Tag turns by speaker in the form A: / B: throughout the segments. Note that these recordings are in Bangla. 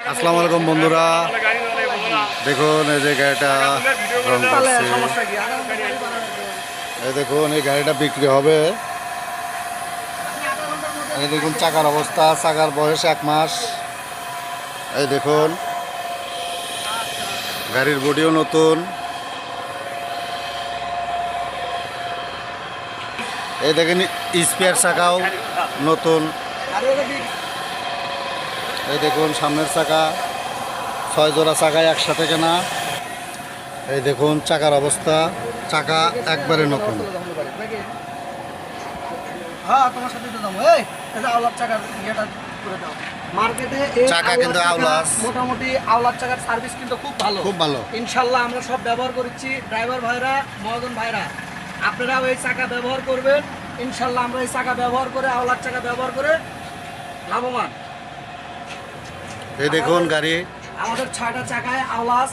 A: আসসালামু আলাইকুম, বন্ধুরা। দেখুন, এই যে গাড়িটা রং করছে। এই দেখুন, এই গাড়িটা বিক্রি হবে। এই দেখুন, চাকার অবস্থা, চাকার বয়স এক মাস। এই দেখুন, গাড়ির বডিও নতুন। এই দেখেন, স্পেয়ার চাকাও নতুন। এই দেখুন সামনের চাকা। ছয় জোড়া চাকায় একসাথে কেনা। এই দেখুন চাকার অবস্থা। চাকা একবারে নতুন।
B: হ্যাঁ তোমার সাথে তো যাব। এই এই যে আওলার চাকার করে দাও। মার্কেটে এই
A: চাকা কিন্তু আওলাস।
B: মোটামুটি চাকার সার্ভিস কিন্তু খুব ভালো।
A: খুব ভালো।
B: ইনশাল্লাহ আমরা সব ব্যবহার করেছি ড্রাইভার ভাইরা মহাজন ভাইরা। আপনারাও এই চাকা ব্যবহার করবেন। ইনশাল্লাহ আমরা এই চাকা ব্যবহার করে আওলার চাকা ব্যবহার করে লাভবান।
A: এই দেখুন গাড়ি।
B: আমাদের ছয়টা চাকায় আওলাস।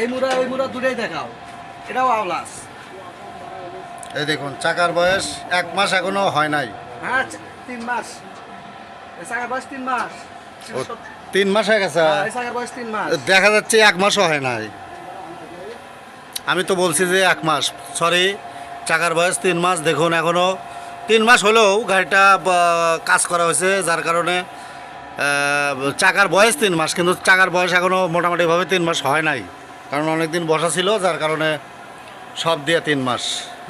B: এই মুড়া ওই মুড়া দুটোই দেখাও। এটাও আওলাস।
A: এই দেখুন চাকার বয়স এক মাস এখনও হয় নাই।
B: হ্যাঁ তিন মাস। চাকার বয়স তিন মাস।
A: তিন মাস হয়ে গেছে।
B: হ্যাঁ,
A: দেখা যাচ্ছে এক মাসও হয় নাই। আমি তো বলছি যে এক মাস। সরি চাকার বয়স তিন মাস। দেখুন এখনও তিন মাস হলেও গাড়িটা কাজ করা হয়েছে যার কারণে চাকার বয়স তিন মাস, কিন্তু চাকার বয়স এখনও মোটামুটিভাবে তিন মাস হয় নাই। কারণ অনেক দিন বসা ছিল, যার কারণে সব দিয়ে তিন মাস।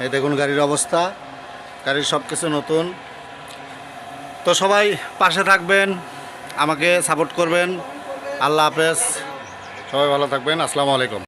A: এই দেখুন গাড়ির অবস্থা, গাড়ির সব কিছু নতুন। তো সবাই পাশে থাকবেন, আমাকে সাপোর্ট করবেন। আল্লাহ হাফেজ। সবাই ভালো থাকবেন। আসসালামু আলাইকুম।